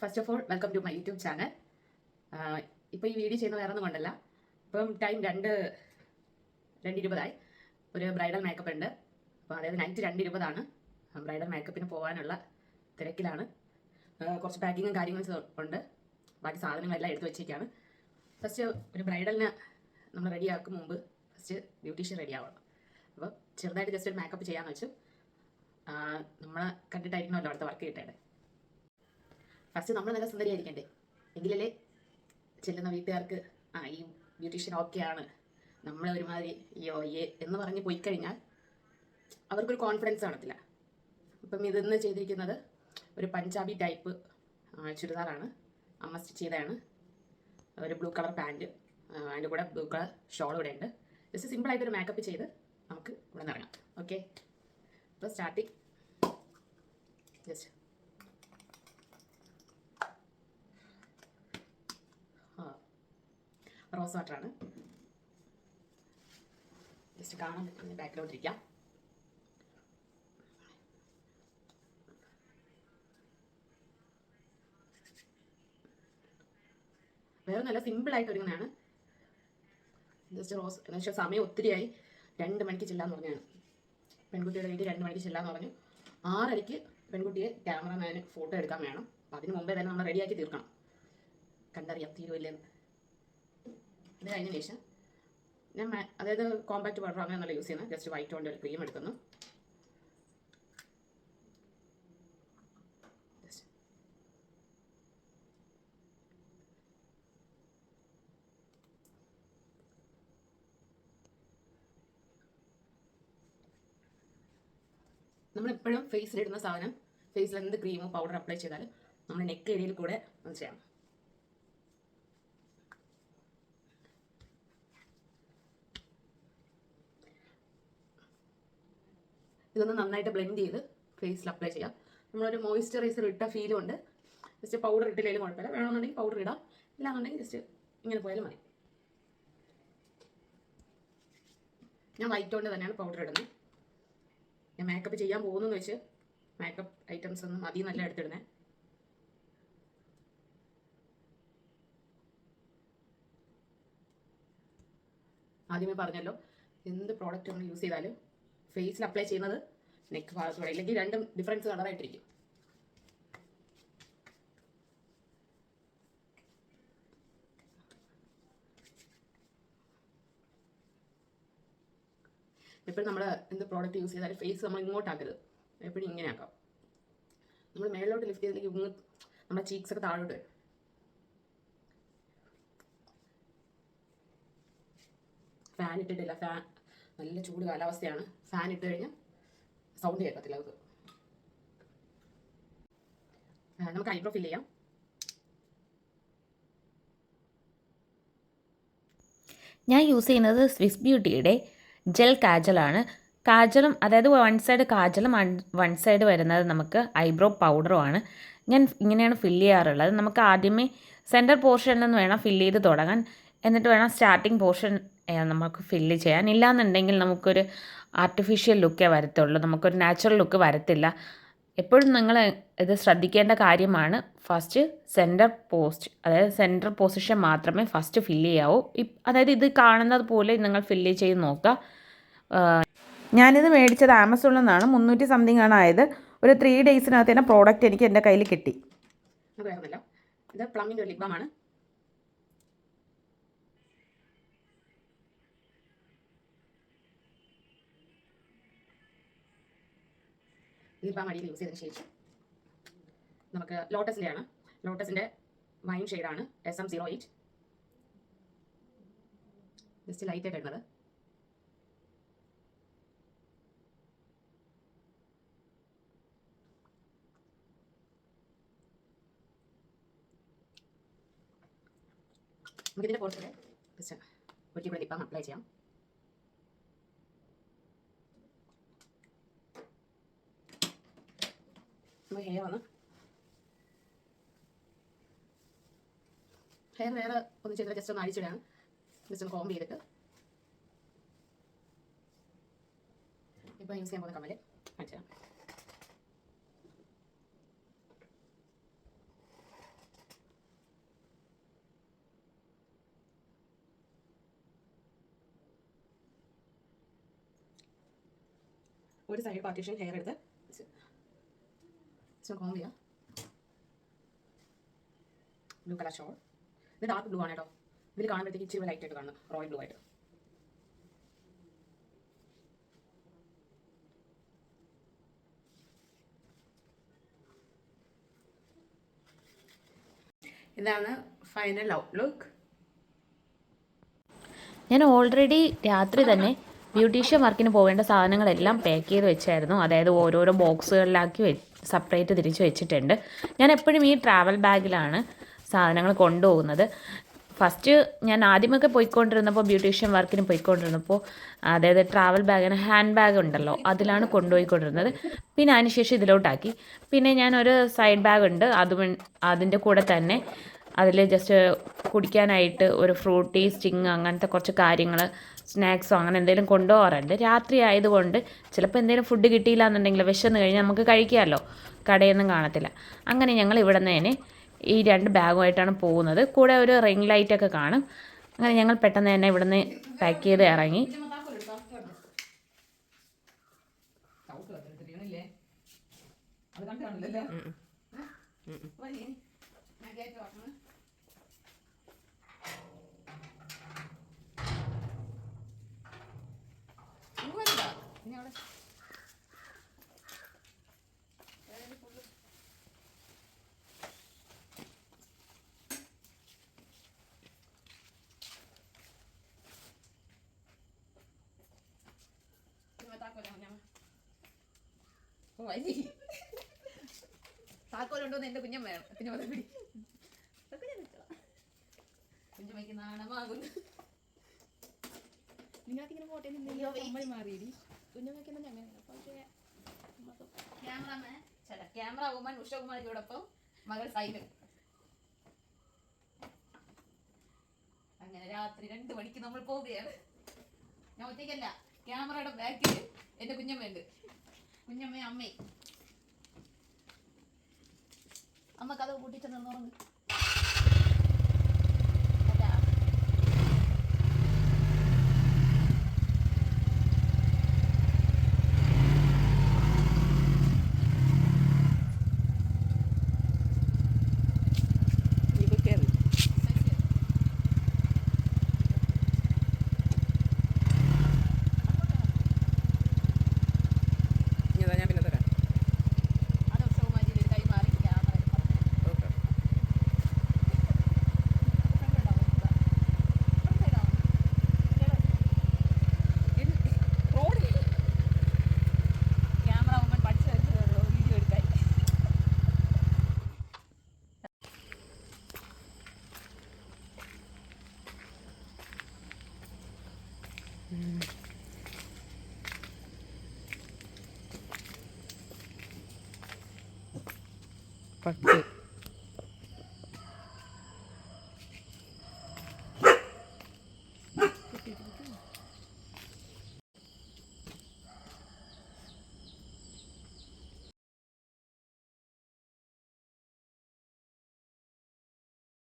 First of all welcome to my YouTube channel ഇപ്പോൾ ഈ video ചെയ്യുന്ന വേറെ ഒന്നും കൊണ്ടല്ല. ഇപ്പം ടൈം രണ്ട് രണ്ട് ഇരുപതായി. ഒരു ബ്രൈഡൽ മേക്കപ്പ് ഉണ്ട്. അപ്പോൾ അതായത് നൈറ്റ് രണ്ട് ഇരുപതാണ്. ബ്രൈഡൽ മേക്കപ്പിന് പോകാനുള്ള തിരക്കിലാണ്. കുറച്ച് പാക്കിങ്ങും കാര്യങ്ങളും ഉണ്ട്. ബാക്കി സാധനങ്ങളെല്ലാം എടുത്തു വെച്ചേക്കാണ്. ഫസ്റ്റ് ഒരു ബ്രൈഡലിന് നമ്മൾ റെഡിയാക്കും മുമ്പ്. ഫസ്റ്റ് ബ്യൂട്ടീഷ്യൻ റെഡി ആവണം. അപ്പോൾ ചെറുതായിട്ട് ജസ്റ്റ് ഒരു മേക്കപ്പ് ചെയ്യാമെന്ന് വെച്ചു. നമ്മൾ കണ്ടിട്ടായിരിക്കണമല്ലോ അവിടുത്തെ വർക്ക് കിട്ടേണ്ടത്. ഫസ്റ്റ് നമ്മൾ നല്ല സുന്ദരിയായിരിക്കണ്ടേ? എങ്കിലല്ലേ ചെല്ലുന്ന വീട്ടുകാർക്ക് ആ ഈ ബ്യൂട്ടീഷ്യൻ ഓക്കെ ആണ്. നമ്മൾ ഒരുമാതിരി യോ ഏ എന്ന് പറഞ്ഞ് പോയി കഴിഞ്ഞാൽ അവർക്കൊരു കോൺഫിഡൻസ് കാണത്തില്ല. ഇപ്പം ഇതെന്ന് ചെയ്തിരിക്കുന്നത് ഒരു പഞ്ചാബി ടൈപ്പ് ചുരിദാറാണ്. അമ്മ സ്റ്റിച്ച് ചെയ്തതാണ്. ഒരു ബ്ലൂ കളർ പാന്റ് അതിന്റെ കൂടെ ബ്ലൂ കളർ ഷോൾ ഇവിടെ ഉണ്ട്. ജസ്റ്റ് സിമ്പിളായിട്ടൊരു മേക്കപ്പ് ചെയ്ത് നമുക്ക് ഇവിടെ നിന്ന് ഇറങ്ങാം. ഓക്കെ അപ്പോൾ സ്റ്റാർട്ടിങ് ജസ്റ്റ് റോസ് വാട്ടറാണ് ജസ്റ്റ് കാണാൻ പറ്റുന്ന ബാക്കിലോട്ടിരിക്കാം. വേറെ നല്ല സിമ്പിളായിട്ട് ഒരുങ്ങുന്നതാണ്. ജസ്റ്റ് റോസ് എന്ന് വെച്ചാൽ സമയം ഒത്തിരിയായി. രണ്ട് മണിക്ക് ചെല്ലാന്ന് പറഞ്ഞാണ്. പെൺകുട്ടിയുടെ വീട്ടിൽ രണ്ട് മണിക്ക് ചെല്ലാന്ന് പറഞ്ഞു. ആറരയ്ക്ക് പെൺകുട്ടിയെ ക്യാമറമാന് ഫോട്ടോ എടുക്കാൻ വേണം. അപ്പം അതിന് മുമ്പേ തന്നെ നമ്മൾ റെഡിയാക്കി തീർക്കണം. കണ്ടറിയാം തീരുമില്ലെന്ന് ഇത് കഴിഞ്ഞ ശേഷം ഞാൻ അതായത് കോമ്പാക്ട് പൗഡർ അങ്ങനെയല്ല യൂസ് ചെയ്യുന്നത്. ജസ്റ്റ് വൈറ്റ് കൊണ്ട് ഒരു ക്രീം എടുക്കുന്നു. നമ്മളെപ്പോഴും ഫേസിലിടുന്ന സാധനം ഫേസിൽ എന്ത് ക്രീമോ പൗഡർ അപ്ലൈ ചെയ്താലും നമ്മുടെ നെക്ക് ഏരിയയിൽ കൂടെ ഒന്ന് ചെയ്യണം ഇതൊന്ന് നന്നായിട്ട് ബ്ലെൻഡ് ചെയ്ത് ഫേസിൽ അപ്ലൈ ചെയ്യാം. നമ്മളൊരു മോയ്സ്ചറൈസർ ഇട്ട ഫീലും ഉണ്ട്. ജസ്റ്റ് പൗഡർ ഇട്ടില്ലെങ്കിലും കുഴപ്പമില്ല. വേണമെന്നുണ്ടെങ്കിൽ പൗഡർ ഇടാം. ഇല്ലാന്നുണ്ടെങ്കിൽ ജസ്റ്റ് ഇങ്ങനെ പോയാലും മതി. ഞാൻ വൈറ്റ് കൊണ്ട് തന്നെയാണ് പൗഡർ ഇടുന്നത്. ഞാൻ മേക്കപ്പ് ചെയ്യാൻ പോകുന്നു വെച്ച് മേക്കപ്പ് ഐറ്റംസ് ഒന്നും മതി നല്ല എടുത്തിടുന്നത് ആദ്യമേ പറഞ്ഞല്ലോ എന്ത് പ്രോഡക്റ്റ് നമ്മൾ യൂസ് ചെയ്താലും ഫേസിൽ അപ്ലൈ ചെയ്യുന്നത്. നെക്ക് ഭാഗത്തൂടെ ഇല്ലെങ്കിൽ രണ്ടും ഡിഫറൻസ് കളറായിട്ടിരിക്കും എപ്പോഴും നമ്മൾ എന്ത് പ്രോഡക്റ്റ് യൂസ് ചെയ്താലും ഫേസ് നമ്മൾ ഇങ്ങോട്ടാക്കരുത് എപ്പോഴും ഇങ്ങനെ ആക്കാം. നമ്മൾ മേളിലോട്ട് ലിഫ്റ്റ് ചെയ്തിട്ട് ഇങ്ങ് നമ്മുടെ ചീക്സ് ഒക്കെ താഴോട്ട് വരും. ഫാൻ ഇട്ടിട്ടില്ല. ഫാൻ നല്ല ചൂട് കാലാവസ്ഥയാണ്. ഫാൻ ഇട്ട് കഴിഞ്ഞാൽ സൗണ്ട് കേൾക്കത്തില്ല അത്. നമുക്ക് ഐബ്രോ ഫിൽ ചെയ്യാം. ഞാൻ യൂസ് ചെയ്യുന്നത് സ്വിസ് ബ്യൂട്ടിയുടെ ജെൽ കാജലാണ് കാജലും അതായത് വൺ സൈഡ് കാജലും വൺ സൈഡ് വരുന്നത് നമുക്ക് ഐബ്രോ പൗഡറും ആണ്. ഞാൻ ഇങ്ങനെയാണ് ഫില്ല് ചെയ്യാറുള്ളത്. നമുക്ക് ആദ്യമേ സെന്റർ പോർഷനിൽ നിന്ന് വേണം ഫില്ല് ചെയ്ത് തുടങ്ങാൻ. എന്നിട്ട് വേണം സ്റ്റാർട്ടിങ് പോർഷൻ നമുക്ക് ഫില്ല് ചെയ്യാൻ. ഇല്ലാന്നുണ്ടെങ്കിൽ നമുക്കൊരു ആർട്ടിഫിഷ്യൽ ലുക്കേ വരത്തുള്ളൂ. നമുക്കൊരു നാച്ചുറൽ ലുക്ക് വരത്തില്ല. എപ്പോഴും നിങ്ങൾ ഇത് ശ്രദ്ധിക്കേണ്ട കാര്യമാണ്. ഫസ്റ്റ് സെന്റർ പോസ്റ്റ് അതായത് സെന്റർ പൊസിഷൻ മാത്രമേ ഫസ്റ്റ് ഫില്ല് ചെയ്യാവൂ. അതായത് ഇത് കാണുന്നത് പോലെ നിങ്ങൾ ഫില്ല് ചെയ്ത് നോക്കുക. ഞാനിത് മേടിച്ചത് ആമസോണിൽ നിന്നാണ്. മുന്നൂറ്റി സംതിങ് ആണ് ആയത്. ഒരു ത്രീ ഡേയ്സിനകത്ത് തന്നെ പ്രോഡക്റ്റ് എനിക്ക് എന്റെ കയ്യിൽ കിട്ടി. ഇത് പ്ലമ്മിന്റെ ലിബാമാണ് ലിബാം അടിയിൽ യൂസ് ചെയ്തതിന് ശേഷം. നമുക്ക് ലോട്ടസിന്റെ ആണ് ലോട്ടസിന്റെ വൈൻ ഷെയ്ഡാണ് S M zero eight just ലൈറ്റായിട്ട് ഇടുന്നത്. നമുക്കിതിന്റെ പുറത്ത് ജസ്റ്റ് ഒരിക്കൽ കൂടെ ലിപ്പം അപ്ലൈ ചെയ്യാം. നമ്മൾ ഹെയർ ഒന്ന് ഹെയർ വേറെ ഒന്ന് ചെയ്തിട്ട് ജസ്റ്റ് ഒന്ന് അഴിച്ചിടാണ് ജസ്റ്റ് ഒന്ന് കോംബ് ചെയ്തിട്ട് ഇപ്പോൾ യൂസ് ചെയ്യാൻ പോകുന്ന കമ്മൽ അടിച്ചിടാം ഒരു സൈഡ് പാർട്ടീഷൻ ഹെയർ എടുത്ത് കോം ചെയ്യാം ബ്ലൂ കളർ ഷോൾ ഇത് ഡാർക്ക് ബ്ലൂ ആണ് കേട്ടോ ഇതിൽ കാണുമ്പോഴത്തേക്ക് ഇച്ചിരി ലൈറ്റ് ആയിട്ട് കാണുന്നു റോയൽ ബ്ലൂ ആയിട്ട് ഇതാണ് ഫൈനൽ ഔട്ട്ലുക്ക് ഞാൻ ഓൾറെഡി രാത്രി തന്നെ ബ്യൂട്ടീഷ്യൻ വർക്കിന് പോകേണ്ട സാധനങ്ങളെല്ലാം പാക്ക് ചെയ്ത് വെച്ചായിരുന്നു. അതായത് ഓരോരോ ബോക്സുകളിലാക്കി വെ സെപ്പറേറ്റ് തിരിച്ച് വെച്ചിട്ടുണ്ട്. ഞാൻ എപ്പോഴും ഈ ട്രാവൽ ബാഗിലാണ് സാധനങ്ങൾ കൊണ്ടുപോകുന്നത്. ഫസ്റ്റ് ഞാൻ ആദ്യമൊക്കെ പോയിക്കൊണ്ടിരുന്നപ്പോൾ ബ്യൂട്ടീഷ്യൻ വർക്കിന് പോയിക്കൊണ്ടിരുന്നപ്പോൾ അതായത് ട്രാവൽ ബാഗിന് ഹാൻഡ് ബാഗ് ഉണ്ടല്ലോ അതിലാണ് കൊണ്ടുപോയിക്കൊണ്ടിരുന്നത്. പിന്നെ അതിനുശേഷം ഇതിലോട്ടാക്കി. പിന്നെ ഞാൻ ഒരു സൈഡ് ബാഗ് ഉണ്ട് അതും അതിന്റെ കൂടെ തന്നെ. അതിൽ ജസ്റ്റ് കുടിക്കാനായിട്ട് ഒരു ഫ്രൂട്ടി സ്റ്റിങ് അങ്ങനത്തെ കുറച്ച് കാര്യങ്ങൾ സ്നാക്സോ അങ്ങനെ എന്തെങ്കിലും കൊണ്ടുപോകാറുണ്ട്. രാത്രി ആയതുകൊണ്ട് ചിലപ്പോൾ എന്തെങ്കിലും ഫുഡ് കിട്ടിയില്ല എന്നുണ്ടെങ്കിൽ വിശന്ന് കഴിഞ്ഞാൽ നമുക്ക് കഴിക്കാമല്ലോ കടയൊന്നും കാണത്തില്ല. അങ്ങനെ ഞങ്ങൾ ഇവിടെ നിന്ന് തന്നെ ഈ രണ്ട് ബാഗുമായിട്ടാണ് പോകുന്നത്. കൂടെ ഒരു റിംഗ് ലൈറ്റൊക്കെ കാണും. അങ്ങനെ ഞങ്ങൾ പെട്ടെന്ന് തന്നെ ഇവിടുന്ന് പാക്ക് ചെയ്ത് ഇറങ്ങി. അത് കണ്ടാണല്ലോ താക്കോലുണ്ടോന്ന് എന്റെ കുഞ്ഞം വേണം കുഞ്ഞമ്മ പിടി. കുഞ്ഞമ്മയ്ക്ക് നാണമാകുന്നു. നിങ്ങൾക്കിങ്ങനെ പോട്ടെ നമ്മൾ മാറിയിടി. കുഞ്ഞുമൊക്കെ അങ്ങനെ പക്ഷേ ക്യാമറമാൻ ചില ക്യാമറ വുമൻ ഉഷകുമാരിയോടൊപ്പം മകൾ സൈലൻ അങ്ങനെ രാത്രി രണ്ട് മണിക്ക് നമ്മൾ പോവുകയാണ് ഞാൻ ഒറ്റയ്ക്കല്ല ക്യാമറയുടെ ബാക്കിൽ എന്റെ കുഞ്ഞമ്മയുണ്ട് കുഞ്ഞമ്മയും അമ്മയും. അമ്മ കഥ കൂട്ടിച്ച് பட்டு